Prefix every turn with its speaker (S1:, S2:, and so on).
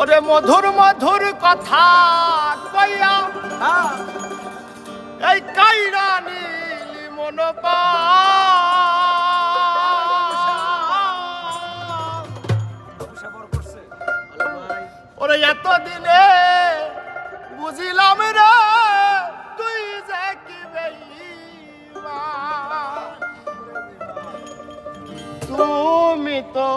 S1: ওরে মধুর মধুর কথা কইয়া।
S2: হ্যাঁ।
S1: এই কাইরা নীল মনোপা। ওরে এতদিনে বুঝিলাম রে তুই যে কি তুমি তো